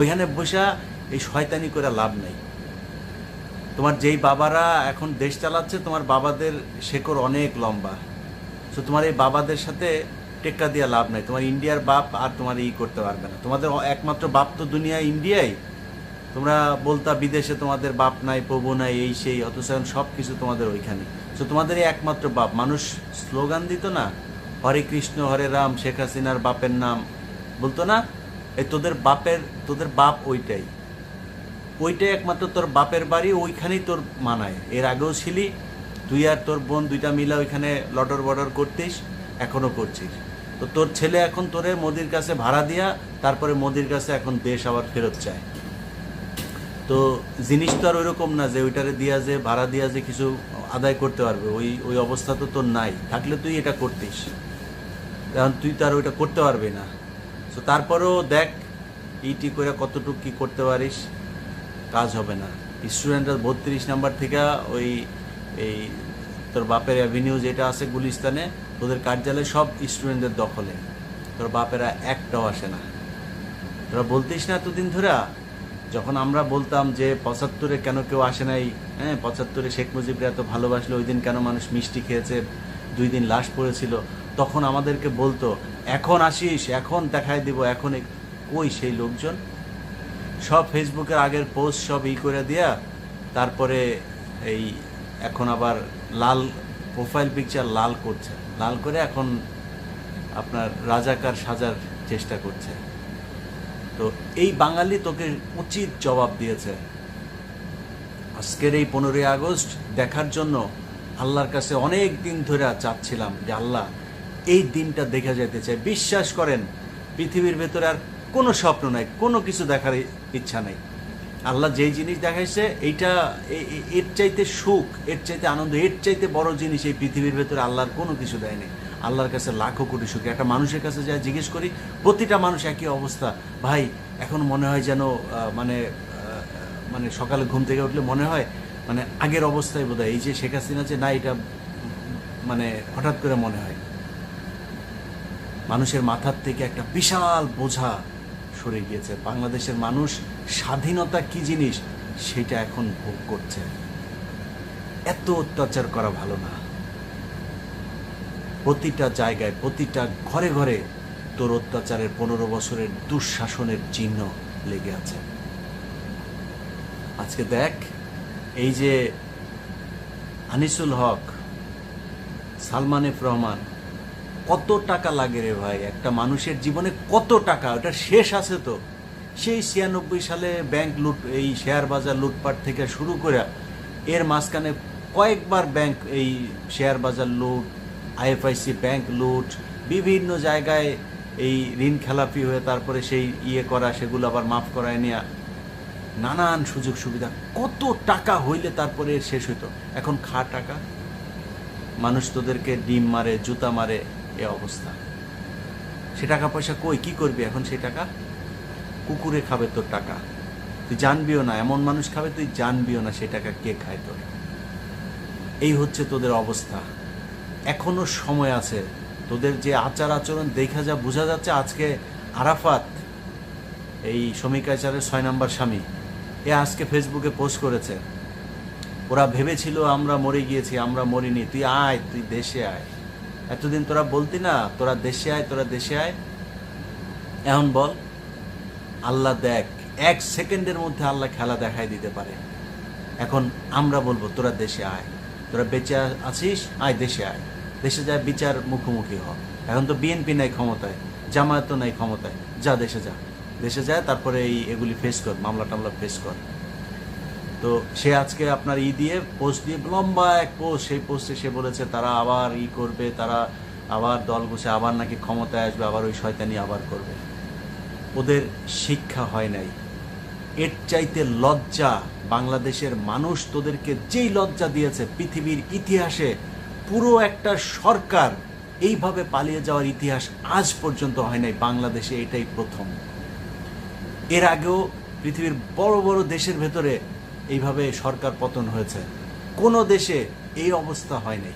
ওইখানে বসা এই শয়তানি করে লাভ নেই। তোমার যেই বাবারা এখন দেশ চালাচ্ছে, তোমার বাবাদের শেকড় অনেক লম্বা। তো তোমার এই বাবাদের সাথে টেক্কা দিয়ে লাভ নাই। তোমার ইন্ডিয়ার বাপ আর তোমার ই করতে পারবে না। তোমাদের একমাত্র বাপ তো দুনিয়া ইন্ডিয়াই। তোমরা বলতা, বিদেশে তোমাদের বাপ নাই, প্রভু নাই, এই সেই, অথচ এখন সব কিছু তোমাদের ওইখানে। তো তোমাদের এই একমাত্র বাপ। মানুষ স্লোগান দিত না, হরে কৃষ্ণ, হরে রাম, শেখ হাসিনার বাপের নাম। বলতো না? এই তোদের বাপের, তোদের বাপ ওইটাই। ওইটাই একমাত্র তোর বাপের বাড়ি, ওইখানেই তোর মানায়। এর আগেও ছিলি, তুই আর তোর বোন দুইটা মিলা ওইখানে লটর বর্ডর করতিস এখনও করছিস। তো তোর ছেলে এখন তোরে মোদির কাছে ভাড়া দিয়া, তারপরে মোদির কাছে এখন দেশ আবার ফেরত চায়। তো জিনিস তো আর ওইরকম না যে ওইটারে দিয়া যে, ভাড়া দিয়া যে কিছু আদায় করতে পারবে, ওই ওই অবস্থা তো তোর নাই। থাকলে তুই এটা করতিস। এখন তুই তো আর ওইটা করতে পারবি না। তো তারপরেও দেখ ইটি করে কতটুকু কি করতে পারিস, কাজ হবে না। স্টুডেন্টরা বত্রিশ নাম্বার থেকে ওই, এই তোর বাপের অ্যাভিনিউ যেটা আছে গুলিস্তানে, তোদের কার্যালয় সব স্টুডেন্টদের দখলে। তোর বাপেরা একটাও আসে না। তোরা বলতিস না এতদিন ধরে, যখন আমরা বলতাম যে পঁচাত্তরে কেন কেউ আসে নাই হ্যাঁ পঁচাত্তরে শেখ মুজিবরা এত ভালোবাসলো, ওই দিন কেন মানুষ মিষ্টি খেয়েছে, দুই দিন লাশ পড়েছিল, তখন আমাদেরকে বলতো এখন আসিস, এখন দেখাই দিব, এখন কই সেই লোকজন? সব ফেসবুকের আগের পোস্ট সব ই করে দিয়া, তারপরে এই এখন আবার লাল প্রোফাইল পিকচার লাল করছে। লাল করে এখন আপনার রাজাকার সাজার চেষ্টা করছে। তো এই বাঙালি তোকে উচিত জবাব দিয়েছে। আজকের এই পনেরোই আগস্ট দেখার জন্য আল্লাহর কাছে অনেক দিন ধরে চাচ্ছিলাম যে আল্লাহ এই দিনটা দেখা যেতে চাই বিশ্বাস করেন, পৃথিবীর ভেতরে আর কোনো স্বপ্ন নাই, কোনো কিছু দেখার ইচ্ছা নেই। আল্লাহ যেই জিনিস দেখাইছে, এইটা এর চাইতে সুখ, এর চাইতে আনন্দ, এর চাইতে বড় জিনিস এই পৃথিবীর ভেতরে আল্লাহর কোনো কিছু দেয়নি আল্লাহর কাছে লাখো কোটি সুখ। একটা মানুষের কাছে যা জিজ্ঞেস করি, প্রতিটা মানুষ একই অবস্থা। ভাই, এখন মনে হয় যেন মানে মানে সকালে ঘুম থেকে উঠলে মনে হয় মানে আগের অবস্থায় বোধ এই যে শেখ হাসিনা যে, না, এটা মানে হঠাৎ করে মনে হয়। মানুষের মাথার থেকে একটা বিশাল বোঝা সরে গিয়েছে। বাংলাদেশের মানুষ স্বাধীনতা কি জিনিস সেটা এখন ভোগ করছে। এত অত্যাচার করা ভালো না। প্রতিটা জায়গায়, প্রতিটা ঘরে ঘরে তোর অত্যাচারের পনেরো বছরের দুঃশাসনের চিহ্ন লেগে আছে। আজকে দেখ, এই যে আনিসুল হক, সালমান এফ রহমান কত টাকা লাগে রে ভাই? একটা মানুষের জীবনে কত টাকা? ওটা শেষ আছে তো। সেই ছিয়ানব্বই সালে ব্যাংক লুট, এই শেয়ার বাজার লুটপাট থেকে শুরু করে এর মাঝখানে কয়েকবার ব্যাংক এই শেয়ার বাজার লুট, আইএফআইসি ব্যাংক লুট, বিভিন্ন জায়গায় এই ঋণ খেলাপি হয়ে তারপরে সেই ইয়ে করা, সেগুলো আবার মাফ করায় নেওয়া নানান সুযোগ সুবিধা। কত টাকা হইলে তারপরে শেষ হইতো? এখন খা টাকা। মানুষ তোদেরকে ডিম মারে, জুতা মারে এ অবস্থা। সে টাকা পয়সা কই? কি করবি এখন সেই টাকা? কুকুরে খাবে তোর টাকা। তুই জানবিও না, এমন মানুষ খাবে, তুই জানবিও না সেই টাকা কে খায় তোর। এই হচ্ছে তোদের অবস্থা। এখনও সময় আছে। তোদের যে আচার আচরণ দেখা যা বোঝা যাচ্ছে আজকে আরাফাত, এই শ্রমিকাচারের ছয় নম্বর স্বামী, এ আজকে ফেসবুকে পোস্ট করেছে। ওরা ভেবেছিল আমরা মরে গিয়েছি, আমরা মরিনি, তুই আয়, তুই দেশে আয়। এতদিন তোরা বলতি না, তোরা দেশে আয়, তোরা দেশে আয়। এখন বল, আল্লাহ দেখ, এক সেকেন্ডের মধ্যে আল্লাহ খেলা দেখাই দিতে পারে। এখন আমরা বলব, তোরা দেশে আয়। তোরা বেঁচে আছিস, আয়, দেশে আয়। দেশে যায় বিচার মুখোমুখি হ। এখন তো বিএনপি নাই ক্ষমতায় জামায়াত নাই ক্ষমতায়। যা, দেশে যা। দেশে যায় তারপরে এই এগুলি ফেস কর মামলা টামলা ফেস কর। তো সে আজকে আপনার ই দিয়ে পোস্ট দিয়ে লম্বা এক পোস্ট সেই পোস্টে সে বলেছে, তারা আবার ই করবে, তারা আবার দল বসে, আবার নাকি ক্ষমতায় আসবে, আবার ওই শয়তানি আবার করবে। ওদের শিক্ষা হয় নাই। এর চাইতে লজ্জা বাংলাদেশের মানুষ তোদেরকে যেই লজ্জা দিয়েছে, পৃথিবীর ইতিহাসে পুরো একটা সরকার এইভাবে পালিয়ে যাওয়ার ইতিহাস আজ পর্যন্ত হয় নাই, বাংলাদেশে এটাই প্রথম। এর আগেও পৃথিবীর বড় বড় দেশের ভেতরে এইভাবে সরকার পতন হয়েছে। কোনো দেশে এই অবস্থা হয়নি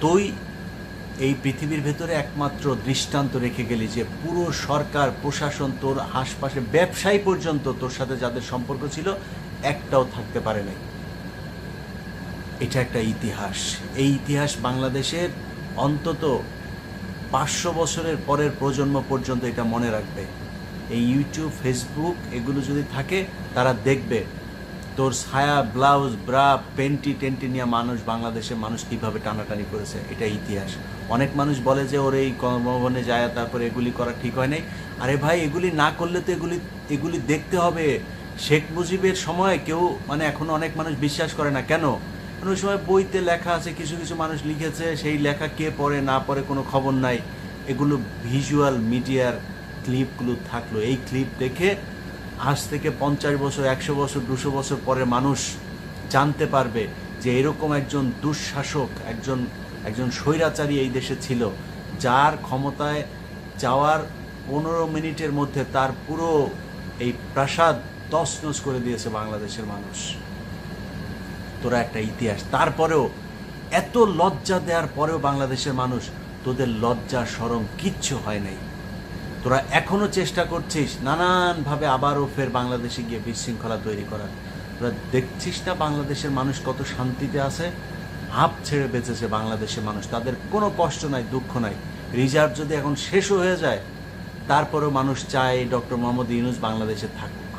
তুই এই পৃথিবীর ভেতরে একমাত্র দৃষ্টান্ত রেখে গেলি যে পুরো সরকার, প্রশাসন, তোর আশপাশে ব্যবসায়ী পর্যন্ত তোর সাথে যাদের সম্পর্ক ছিল, একটাও থাকতে পারে নাই। এটা একটা ইতিহাস। এই ইতিহাস বাংলাদেশের অন্তত পাঁচশো বছরের পরের প্রজন্ম পর্যন্ত এটা মনে রাখবে। এই ইউটিউব ফেসবুক এগুলো যদি থাকে, তারা দেখবে তোর ছায়া ব্লাউজ ব্রা পেন্টি টেন্টি নিয়ে মানুষ বাংলাদেশের মানুষ কীভাবে টানাটানি করেছে, এটা ইতিহাস। অনেক মানুষ বলে যে, ওর, এই কর্মভবনে যায়, তারপরে এগুলি করা ঠিক হয় নাই। আরে ভাই, এগুলি না করলে তো এগুলি এগুলি দেখতে হবে। শেখ মুজিবের সময় কেউ মানে এখন অনেক মানুষ বিশ্বাস করে না। কেন? কারণ ওই সময় বইতে লেখা আছে, কিছু কিছু মানুষ লিখেছে, সেই লেখা কে পড়ে না পড়ে কোনো খবর নাই। এগুলো ভিজুয়াল মিডিয়ার ক্লিপগুলো থাকল। এই ক্লিপ দেখে আজ থেকে পঞ্চাশ বছর, একশো বছর, দুশো বছর পরে মানুষ জানতে পারবে যে এরকম একজন দুঃশাসক, একজন একজন স্বৈরাচারী এই দেশে ছিল, যার ক্ষমতায় যাওয়ার পনেরো মিনিটের মধ্যে তার পুরো এই প্রাসাদ তছনছ করে দিয়েছে বাংলাদেশের মানুষ। তোরা একটা ইতিহাস। তারপরেও এত লজ্জা দেওয়ার পরেও বাংলাদেশের মানুষ, তোদের লজ্জা সরম কিচ্ছু হয় নাই। তোরা এখনও চেষ্টা করছিস নানানভাবে আবারও ফের বাংলাদেশে গিয়ে বিশৃঙ্খলা তৈরি করার। তোরা দেখছিস না বাংলাদেশের মানুষ কত শান্তিতে আছে? হাফ ছেড়ে বেঁচেছে বাংলাদেশের মানুষ। তাদের কোনো কষ্ট নাই, দুঃখ নাই। রিজার্ভ যদি এখন শেষও হয়ে যায়, তারপরেও মানুষ চায় ডক্টর মোহাম্মদ ইউনুস বাংলাদেশে থাকুক।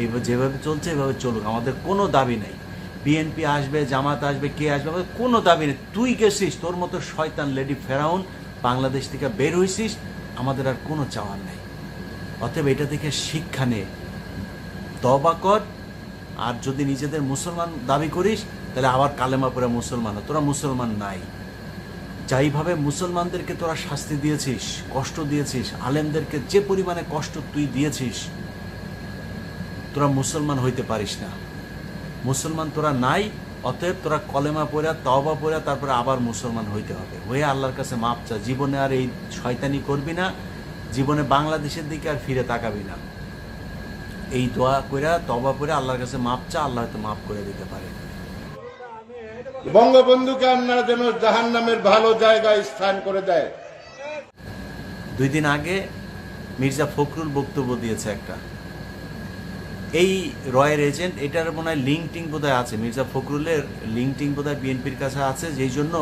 এই যেভাবে চলছে, এভাবে চলুক। আমাদের কোনো দাবি নেই। বিএনপি আসবে, জামাত আসবে, কে আসবে, আমাদের কোনো দাবি নেই। তুই গেছিস, তোর মতো শয়তান লেডি ফেরাউন বাংলাদেশ থেকে বের হইছিস আমাদের আর কোনো চাওয়ার নেই। অতএব এটা থেকে শিক্ষা নে। তবা কর, আর যদি নিজেদের মুসলমান দাবি করিস, তাহলে আবার কালেমা পরে মুসলমান তোরা মুসলমান নাই। যাইভাবে মুসলমানদেরকে তোরা শাস্তি দিয়েছিস, কষ্ট দিয়েছিস, আলেমদেরকে যে পরিমাণে কষ্ট তুই দিয়েছিস, তোরা মুসলমান হইতে পারিস না। মুসলমান তোরা নাই অতএব তোরা কলেমা পড়া তওবা পড়া তারপরে আবার মুসলমান হইতে হবে। হয়ে আল্লাহর কাছে মাপ চা জীবনে আর এই শয়তানি করবি না। জীবনে বাংলাদেশের দিকে আর ফিরে তাকাবি না। এই দোয়া কইরা তবা পড়ে আল্লাহর কাছে মাপ চা আল্লাহ হয়তো মাফ করে দিতে পারে। বঙ্গবন্ধুকে আপনারা যেন জাহান নামের ভালো জায়গায় স্থান করে দেয়। দুই দিন আগে মির্জা ফখরুল বক্তব্য দিয়েছে একটা। এই রয়ের এজেন্ট, এটার মনে হয় লিঙ্ক লিঙ্কটিং বোধহয় আছে। মির্জা ফখরুলের লিঙ্ক লিঙ্কটিং বোধহয় বিএনপির কাছে আছে, যেই জন্য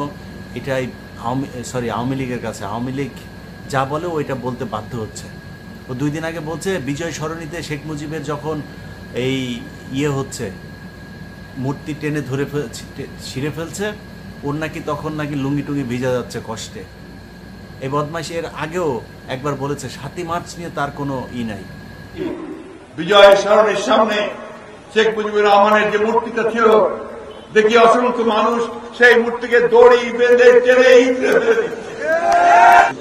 এটাই সরি, আওয়ামী লীগের কাছে। আওয়ামী লীগ যা বলে, ও এটা বলতে বাধ্য হচ্ছে। ও দুই দিন আগে বলছে, বিজয় সরণিতে শেখ মুজিবের যখন এই ইয়ে হচ্ছে, মূর্তি টেনে ধরে ছিঁড়ে ফেলছে, ওর নাকি তখন নাকি লুঙ্গি টুঙ্গি ভিজা যাচ্ছে কষ্টে। এই বদমাইশ এর আগেও একবার বলেছে, সাতই মার্চ নিয়ে তার কোনো ই নাই। বিজয় স্মরণের সামনে শেখ মুজিবুর রহমানের যে মূর্তিটা ছিল, দেখি অসংখ্য মানুষ সেই মূর্তিকে দড়ি বেঁধে টেনে।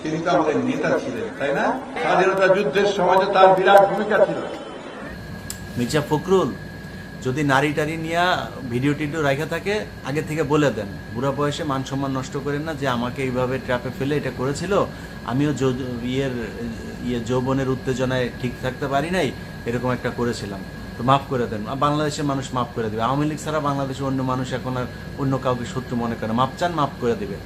তিনি তো আমাদের নেতা ছিলেন, তাই না? স্বাধীনতা যুদ্ধের সময় তো তার বিরাট ভূমিকা ছিল। মির্জা ফখরুল, যদি নারী টারি নিয়ে ভিডিও টিডিও রাখা থাকে, আগে থেকে বলে দেন। বুড়া বয়সে মান সম্মান নষ্ট করেন না, যে আমাকে এইভাবে ট্র্যাপে ফেলে এটা করেছিল। আমিও ইয়ের ইয়ে যৌবনের উত্তেজনায় ঠিক থাকতে পারি নাই। এরকম একটা করেছিলাম। তো মাফ করে দেন। বাংলাদেশের মানুষ মাফ করে দেবে। আওয়ামী লীগ ছাড়া বাংলাদেশের অন্য মানুষ এখন আর অন্য কাউকে শত্রু মনে করে। মাপ চান, মাফ করে দেবে।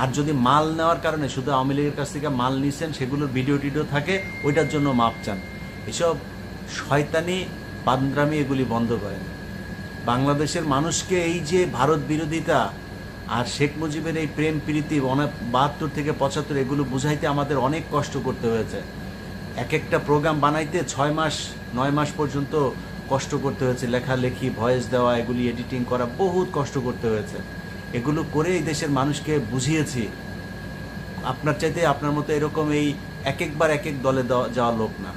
আর যদি মাল নেওয়ার কারণে শুধু আওয়ামী লীগের কাছ থেকে মাল নিছেন, সেগুলোর ভিডিও টিডিও থাকে, ওইটার জন্য মাপ চান। এসব শয়তানি বান্দ্রামি এগুলি বন্ধ করেন। বাংলাদেশের মানুষকে এই যে ভারত বিরোধিতা আর শেখ মুজিবের এই প্রেম প্রীতি বাহাত্তর থেকে পঁচাত্তর, এগুলো বুঝাইতে আমাদের অনেক কষ্ট করতে হয়েছে। এক একটা প্রোগ্রাম বানাইতে ছয় মাস নয় মাস পর্যন্ত কষ্ট করতে হয়েছে। লেখালেখি, ভয়েস দেওয়া, এগুলি এডিটিং করা বহুত কষ্ট করতে হয়েছে। এগুলো করে এই দেশের মানুষকে বুঝিয়েছি। আপনার চাইতে আপনার মতো এরকম এই এক একবার এক এক দলে যাওয়া লোক না।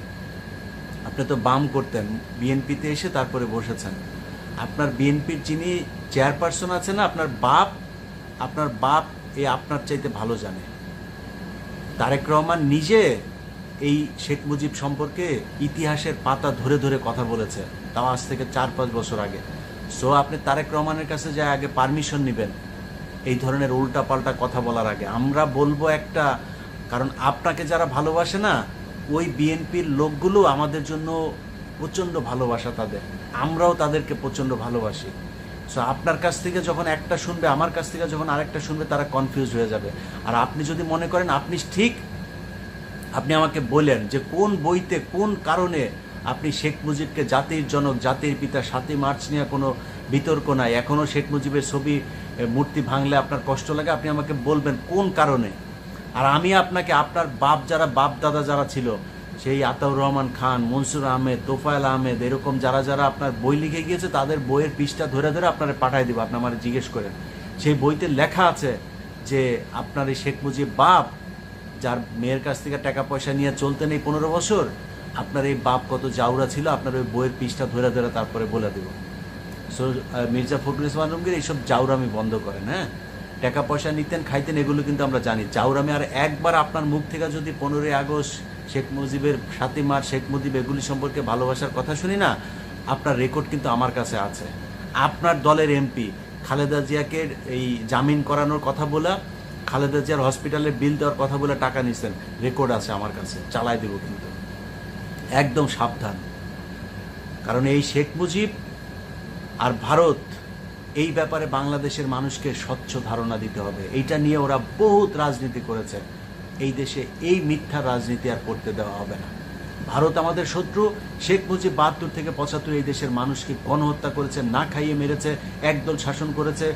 আপনি তো বাম করতেন। বিএনপিতে এসে তারপরে বসেছেন। আপনার বিএনপির যিনি চেয়ারপারসন আছে না, আপনার বাপ আপনার বাপ এই আপনার চাইতে ভালো জানে। তারেক রহমান নিজে এই শেখ মুজিব সম্পর্কে ইতিহাসের পাতা ধরে ধরে কথা বলেছে, তাও আজ থেকে চার পাঁচ বছর আগে। সো আপনি তারেক রহমানের কাছে যায় আগে পারমিশন নেবেন, এই ধরনের উল্টা পাল্টা কথা বলার আগে। আমরা বলব একটা, কারণ আপনাকে যারা ভালোবাসে না, ওই বিএনপির লোকগুলো আমাদের জন্য প্রচণ্ড ভালোবাসা তাদের। আমরাও তাদেরকে প্রচণ্ড ভালোবাসি। সো আপনার কাছ থেকে যখন একটা শুনবে, আমার কাছ থেকে যখন আরেকটা শুনবে, তারা কনফিউজ হয়ে যাবে। আর আপনি যদি মনে করেন, আপনি ঠিক আপনি আমাকে বলেন যে কোন বইতে কোন কারণে আপনি শেখ মুজিবকে জাতির জনক, জাতির পিতা সাতই মার্চ নিয়ে কোনো বিতর্ক নাই? এখনও শেখ মুজিবের ছবি মূর্তি ভাঙলে আপনার কষ্ট লাগে? আপনি আমাকে বলবেন কোন কারণে? আর আমি আপনাকে, আপনার বাপ যারা, বাপ দাদা যারা ছিল, সেই আতাউর রহমান খান, মনসুর আহমেদ, তোফায়েল আহমেদ, এরকম যারা যারা আপনার বই লিখে গিয়েছে, তাদের বইয়ের পৃষ্ঠা ধরে ধরে আপনারা পাঠাই দিব। আপনি আমার জিজ্ঞেস করেন। সেই বইতে লেখা আছে যে আপনার এই শেখ মুজিব বাপ যার মেয়ের কাছ থেকে টাকা পয়সা নিয়ে চলতেন এই পনেরো বছর, আপনার এই বাপ কত জাউরা ছিল, আপনার ওই বইয়ের পৃষ্ঠা ধরে ধরে তারপরে বলে দেব। সো মির্জা ফখরুল ইসলাম আলমগীর এইসব জাউরামি বন্ধ করেন হ্যাঁ? টাকা পয়সা নিতেন, খাইতেন, এগুলো কিন্তু আমরা জানি। জাউরামি আর একবার আপনার মুখ থেকে যদি পনেরোই আগস্ট শেখ মুজিবের সাতই মার্চ শেখ মুজিব এগুলি সম্পর্কে ভালোবাসার কথা শুনি না, আপনার রেকর্ড কিন্তু আমার কাছে আছে। আপনার দলের এমপি খালেদা জিয়াকে এই জামিন করানোর কথা বলা খালেদা জিয়ার হসপিটালে বিল দেওয়ার কথা বলে টাকা নিছেন। রেকর্ড আছে আমার কাছে। চালাই দেব কিন্তু। একদম সাবধান। কারণ এই শেখ মুজিব আর ভারত, এই ব্যাপারে বাংলাদেশের মানুষকে স্বচ্ছ ধারণা দিতে হবে। এইটা নিয়ে ওরা বহুত রাজনীতি করেছে। এই দেশে এই মিথ্যা রাজনীতি আর করতে দেওয়া হবে না। ভারত আমাদের শত্রু। শেখ মুজিব বাহাত্তর থেকে পঁচাত্তর এই দেশের মানুষকে গণহত্যা করেছে, না খাইয়ে মেরেছে, একদল শাসন করেছে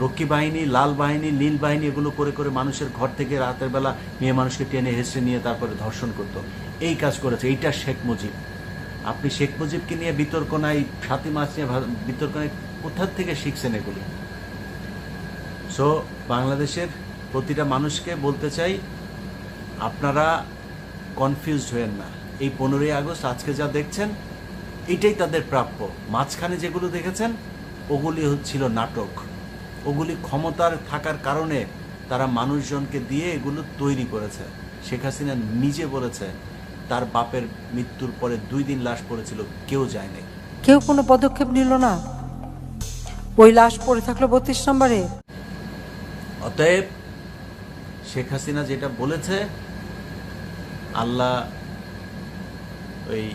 রক্ষী বাহিনী, লাল বাহিনী, নীল বাহিনী এগুলো করে করে মানুষের ঘর থেকে রাতের বেলা মেয়ে মানুষকে টেনে হেসে নিয়ে তারপরে ধর্ষণ করত। এই কাজ করেছে। এইটা শেখ মুজিব। আপনি শেখ মুজিবকে নিয়ে বিতর্ক নাই সাতই মাস নিয়ে বিতর্ক নাই কোথার থেকে শিখছেন এগুলি? সো বাংলাদেশের প্রতিটা মানুষকে বলতে চাই, আপনারা কনফিউজড হয়েন না। এই পনেরোই আগস্ট আজকে যা দেখছেন, এটাই তাদের প্রাপ্য। মাঝখানে যেগুলো দেখেছেন, ওগুলি হচ্ছিল নাটক। ওগুলি ক্ষমতার থাকার কারণে তারা মানুষজনকে দিয়ে এগুলো তৈরি করেছে। শেখ হাসিনা নিজে বলেছে তার বাপের মৃত্যুর পরে দুই দিন লাশ পড়েছিল কেউ যায়নি। কেউ কোনো পদক্ষেপ নিল না। ওই লাশ পড়ে থাকল বত্রিশ নম্বরে। অতএব শেখ হাসিনা যেটা বলেছে আল্লাহ ওই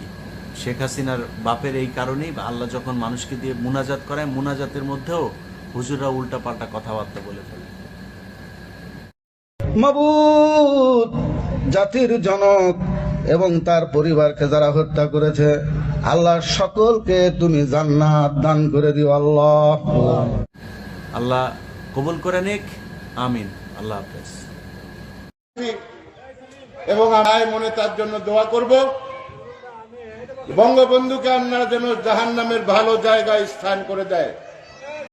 শেখ হাসিনার বাপের এই কারণেই আল্লাহ যখন মানুষকে দিয়ে মুনাজাত করায় মুনাজাতের মধ্যেও হুজুরা উল্টাপাল্টা কথাবার্তা বলে ফেলে। মাবুদ জাতির জনক এবং তার পরিবারকে যারা হত্যা করেছে আল্লাহ সকলকে তুমি জান্নাত দান করে দিও আল্লাহ। আল্লাহ কবুল করে নিক আমিন আল্লাহ হাফেজ। এবং আমায় মনে তার জন্য দোয়া করব। বঙ্গবন্ধুকে আপনারা যেন জাহান নামের ভালো জায়গায় স্থান করে দেয়।